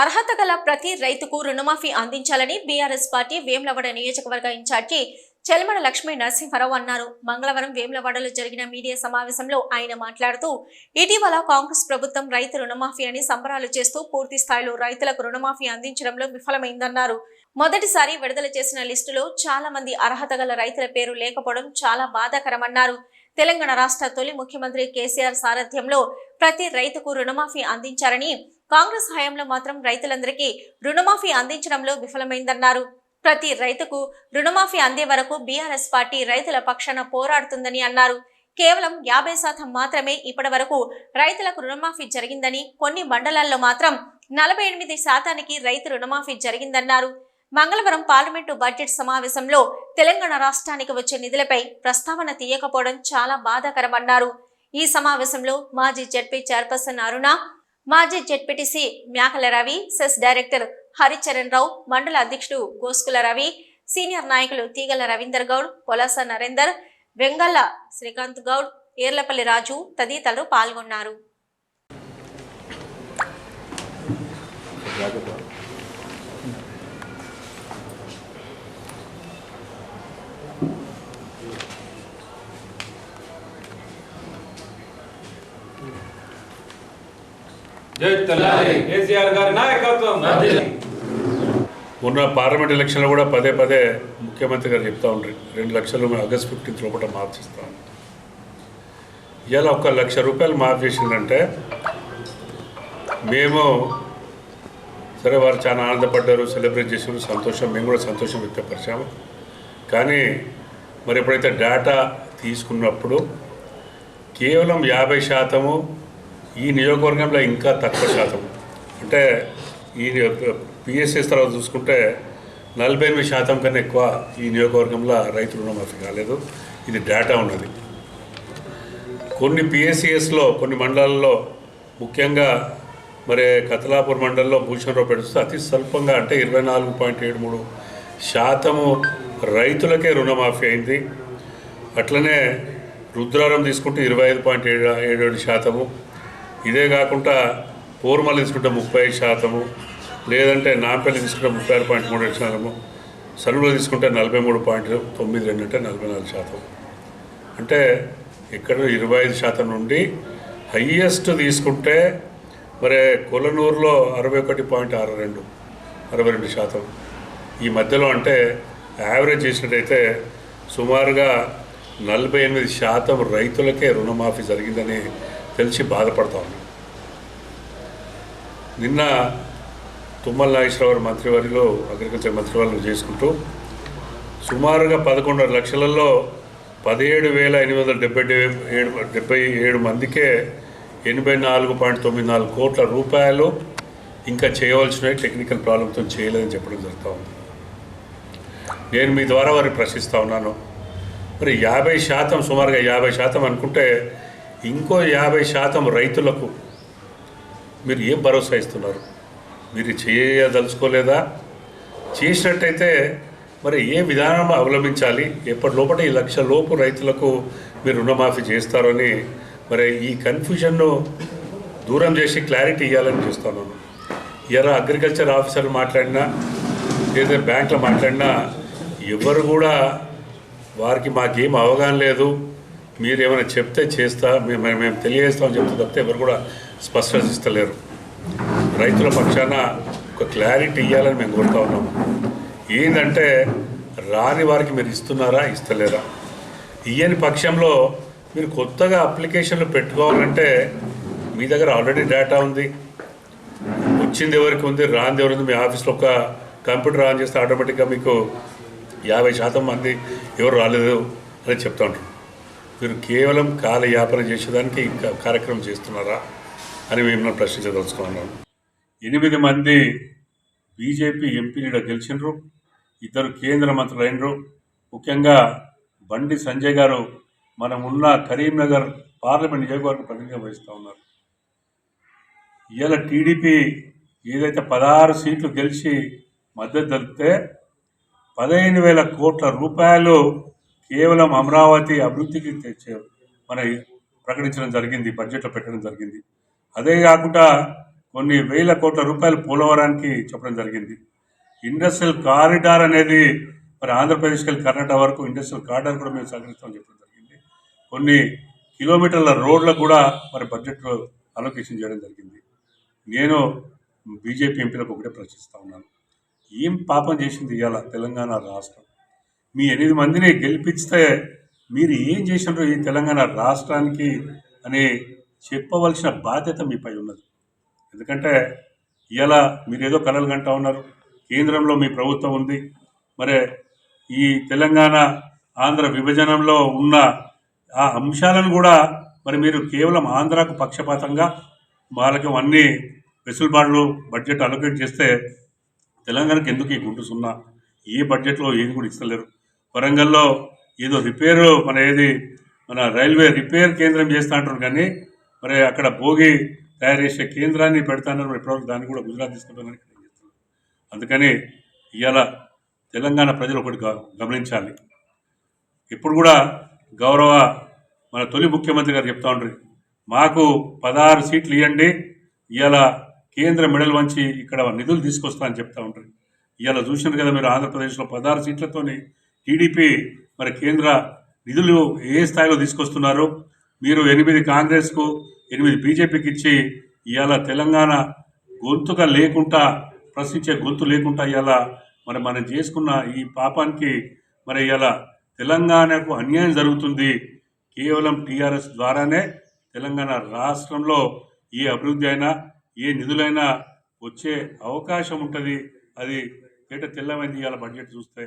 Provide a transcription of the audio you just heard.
అర్హత గల ప్రతి రైతుకు రుణమాఫీ అందించాలని బీఆర్ఎస్ పార్టీ వేములవాడ నియోజకవర్గ ఇన్ఛార్జి చెలమడ లక్ష్మీ నరసింహారావు అన్నారు. మంగళవారం వేములవాడలో జరిగిన మీడియా సమావేశంలో ఆయన మాట్లాడుతూ ఇటీవల కాంగ్రెస్ ప్రభుత్వం రైతు రుణమాఫీ అని సంబరాలు చేస్తూ పూర్తి స్థాయిలో రైతులకు రుణమాఫీ అందించడంలో విఫలమైందన్నారు. మొదటిసారి విడుదల చేసిన లిస్టులో చాలా మంది అర్హత గల రైతుల పేరు లేకపోవడం చాలా బాధాకరమన్నారు. తెలంగాణ రాష్ట్ర తొలి ముఖ్యమంత్రి కేసీఆర్ సారథ్యంలో ప్రతి రైతుకు రుణమాఫీ అందించారని కాంగ్రెస్ హయాంలో మాత్రం రైతులందరికీ రుణమాఫీ అందించడంలో విఫలమైందన్నారు. ప్రతి రైతుకు రుణమాఫీ అందే వరకు బీఆర్ఎస్ పార్టీ రైతుల పక్షాన పోరాడుతుందని అన్నారు. కేవలం యాభై శాతం మాత్రమే ఇప్పటి వరకు రైతులకు రుణమాఫీ జరిగిందని కొన్ని మండలాల్లో మాత్రం నలభై ఎనిమిది శాతానికి రైతు రుణమాఫీ జరిగిందన్నారు. మంగళవారం పార్లమెంటు బడ్జెట్ సమావేశంలో తెలంగాణ రాష్ట్రానికి వచ్చే నిధులపై ప్రస్తావన తీయకపోవడం చాలా బాధాకరమన్నారు. ఈ సమావేశంలో మాజీ జడ్పీ చైర్పర్సన్ అరుణ మాజీ ZPTC Myakala Ravi cess director Haricharan Rao మండల అధ్యక్షుడు గోస్కుల రవి సీనియర్ నాయకులు తీగల రవీందర్ గౌడ్ పొలాస నరేందర్ వెంగళ్ళ శ్రీకాంత్ గౌడ్ ఏర్లపల్లి రాజు తదితరులు పాల్గొన్నారు. కేసీఆర్ గారి నాయకత్వం. మొన్న పార్లమెంట్ ఎలక్షన్లో కూడా పదే పదే ముఖ్యమంత్రి గారు చెప్తా ఉంటారు రెండు లక్షలు మేము ఆగస్ట్ ఫిఫ్టీన్త్ లోపల మార్చిస్తాం ఇవాళ ఒక లక్ష రూపాయలు మాఫ్ చేసిందంటే మేము సరే వారు చాలా ఆనందపడ్డారు సెలబ్రేట్ చేసారు సంతోషం మేము కూడా సంతోషం వ్యక్తపరిచాము. కానీ మరి ఎప్పుడైతే డేటా తీసుకున్నప్పుడు కేవలం యాభై శాతము ఈ నియోజకవర్గంలో ఇంకా తక్కువ శాతం. అంటే ఈ పిఎస్ఎస్ తర్వాత చూసుకుంటే నలభై ఎనిమిది శాతం కన్నా ఎక్కువ ఈ నియోజకవర్గంలో రైతు రుణమాఫీ కాలేదు. ఇది డేటా ఉన్నది. కొన్ని పిఎస్సిఎస్లో కొన్ని మండలాల్లో ముఖ్యంగా మరి కతలాపూర్ మండలంలో భూషణరావు పెడుతూ అతి స్వల్పంగా అంటే ఇరవై నాలుగు పాయింట్ ఏడు మూడు శాతము రైతులకే రుణమాఫీ అయింది. అట్లనే రుద్రారం తీసుకుంటే ఇరవై ఐదు పాయింట్ ఏడు ఏడు ఏడు శాతము. ఇదే కాకుండా పూర్మలు తీసుకుంటే ముప్పై ఐదు శాతము లేదంటే నాంపల్లి తీసుకుంటే ముప్పై ఆరు పాయింట్ మూడు శాతము సరువులో తీసుకుంటే నలభై మూడు పాయింట్ తొమ్మిది రెండు అంటే నలభై నాలుగు శాతం. అంటే ఇక్కడ ఇరవై ఐదు శాతం నుండి హయ్యెస్ట్ తీసుకుంటే మరి కొలనూరులో అరవై ఒకటి పాయింట్ ఆరు రెండు అరవై రెండు శాతం. ఈ మధ్యలో అంటే యావరేజ్ చేసినట్టయితే సుమారుగా నలభై ఎనిమిది శాతం రైతులకే రుణమాఫీ జరిగిందని తెలిసి బాధపడతా. ఉన్నాం నిన్న తుమ్మల నాగేశ్వరరావు మంత్రివర్యులు అగ్రికల్చర్ మంత్రివర్యులు చేసుకుంటూ సుమారుగా పదకొండు లక్షలలో పదిహేడు వేల ఎనిమిది వందల డెబ్బై ఏడు డెబ్బై ఏడు మందికే ఎనభై నాలుగు పాయింట్ తొమ్మిది నాలుగు కోట్ల రూపాయలు ఇంకా చేయవలసినవి టెక్నికల్ ప్రాబ్లంతో చేయలేదని చెప్పడం జరుగుతూ ఉంది. నేను మీ ద్వారా వారిని ప్రశ్నిస్తూ ఉన్నాను. మరి యాభై శాతం సుమారుగా యాభై శాతం అనుకుంటే ఇంకో యాభై శాతం రైతులకు మీరు ఏం భరోసా ఇస్తున్నారు? మీరు చేయదలుచుకోలేదా? చేసినట్టయితే మరి ఏ విధానం అవలంబించాలి? ఎప్పటి లోపల ఈ లక్ష లోపు రైతులకు మీరు రుణమాఫీ చేస్తారని మరి ఈ కన్ఫ్యూజన్ను దూరం చేసి క్లారిటీ ఇవ్వాలని చూస్తున్నాను ఇలా అగ్రికల్చర్ ఆఫీసర్లు మాట్లాడినా లేదా బ్యాంకులు మాట్లాడినా ఎవరు కూడా వారికి మాకేం అవగాహన లేదు. మీరు ఏమైనా చెప్తే చేస్తా మేము మేము తెలియజేస్తామని చెప్తే తప్పితే ఎవరు కూడా స్పష్టత ఇస్తలేరు. రైతుల పక్షాన ఒక క్లారిటీ ఇవ్వాలని మేము కోరుతా ఉన్నాము ఏంటంటే రాని వారికి మీరు ఇస్తున్నారా ఇస్తలేరా? ఇయ్యని పక్షంలో మీరు కొత్తగా అప్లికేషన్లు పెట్టుకోవాలంటే మీ దగ్గర ఆల్రెడీ డేటా ఉంది. వచ్చింది ఎవరికి ఉంది రాంది ఎవరికి ఉంది మీ ఆఫీస్లో ఒక కంప్యూటర్ ఆన్ చేస్తే ఆటోమేటిక్గా మీకు యాభై శాతం మంది ఎవరు రాలేదు అని చెప్తా ఉంటారు. మీరు కేవలం కాలయాపన చేసేదానికి ఇంకా కార్యక్రమం చేస్తున్నారా అని మేము ప్రశ్నించదలుచుకున్నాను ఎనిమిది మంది బీజేపీ ఎంపీలు గెలిచినరు ఇద్దరు కేంద్ర మంత్రులైనరు ముఖ్యంగా బండి సంజయ్ గారు మనం ఉన్న కరీంనగర్ పార్లమెంట్ నియోజకవర్గ ప్రతినిధిగా వహిస్తూ ఉన్నారు. ఇవాళ టీడీపీ ఏదైతే పదహారు సీట్లు గెలిచి మద్దతు దొరికితే పదిహేను వేల కోట్ల రూపాయలు కేవలం అమరావతి అభివృద్ధికి తెచ్చే మన ప్రకటించడం జరిగింది బడ్జెట్లో పెట్టడం జరిగింది. అదే కాకుండా కొన్ని వేల కోట్ల రూపాయలు పోలవరానికి చెప్పడం జరిగింది. ఇండస్ట్రియల్ కారిడార్ అనేది మరి ఆంధ్రప్రదేశ్కి వెళ్ళి కర్ణాటక వరకు ఇండస్ట్రియల్ కారిడార్ కూడా మేము సహకరిస్తామని చెప్పడం జరిగింది. కొన్ని కిలోమీటర్ల రోడ్లకు కూడా మరి బడ్జెట్లో అలొకేషన్ చేయడం జరిగింది. నేను బీజేపీ ఎంపీలకు ఒకటే ప్రశ్నిస్తా ఉన్నాను. ఏం పాపం చేసింది ఇవాళ తెలంగాణ రాష్ట్రం? మీ ఎనిమిది మందిని గెలిపిస్తే మీరు ఏం చేసినారో ఈ తెలంగాణ రాష్ట్రానికి అని చెప్పవలసిన బాధ్యత మీపై ఉన్నది. ఎందుకంటే ఇలా మీరు ఏదో కలలు కంటా ఉన్నారు. కేంద్రంలో మీ ప్రభుత్వం ఉంది. మరి ఈ తెలంగాణ ఆంధ్ర విభజనంలో ఉన్న ఆ అంశాలను కూడా మరి మీరు కేవలం ఆంధ్రాకు పక్షపాతంగా వాళ్ళకి అన్ని వెసులుబాట్లు బడ్జెట్ అలొకేట్ చేస్తే తెలంగాణకి ఎందుకు ఈ గుంటు సున్నా? ఏ బడ్జెట్లో ఏది కూడా ఇస్తలేరు. వరంగల్లో ఏదో రిపేరు మన ఏది మన రైల్వే రిపేర్ కేంద్రం చేస్తా అంటారు కానీ మరి అక్కడ భోగి తయారు చేసే కేంద్రాన్ని పెడతానని మరి ఇప్పటివరకు దాన్ని కూడా గుజరాత్ తీసుకుంటామని అందుకని ఇవాళ తెలంగాణ ప్రజలు ఒకటి గ- గమనించాలి. ఇప్పుడు కూడా గౌరవ మన తొలి ముఖ్యమంత్రి గారు చెప్తా ఉండ్రి మాకు పదహారు సీట్లు ఇవ్వండి ఇవాళ కేంద్ర మెడల్ వంచి ఇక్కడ నిధులు తీసుకొస్తా అని చెప్తా ఉంటారు ఇవాళ చూసినారు కదా మీరు ఆంధ్రప్రదేశ్లో పదహారు సీట్లతోని టీడీపీ మరి కేంద్ర నిధులు ఏ స్థాయిలో తీసుకొస్తున్నారు? మీరు ఎనిమిది కాంగ్రెస్కు ఎనిమిది బీజేపీకి ఇచ్చి ఇవాళ తెలంగాణ గొంతుగా లేకుండా ప్రశ్నించే గొంతు లేకుండా ఇవాళ మరి మనం చేసుకున్న ఈ పాపానికి మరి ఇవాళ తెలంగాణకు అన్యాయం జరుగుతుంది. కేవలం టీఆర్ఎస్ ద్వారానే తెలంగాణ రాష్ట్రంలో ఏ అభివృద్ధి అయినా ఏ నిధులైనా వచ్చే అవకాశం ఉంటుంది. అది ఏట తెల్లమైంది ఇవాళ బడ్జెట్ చూస్తే.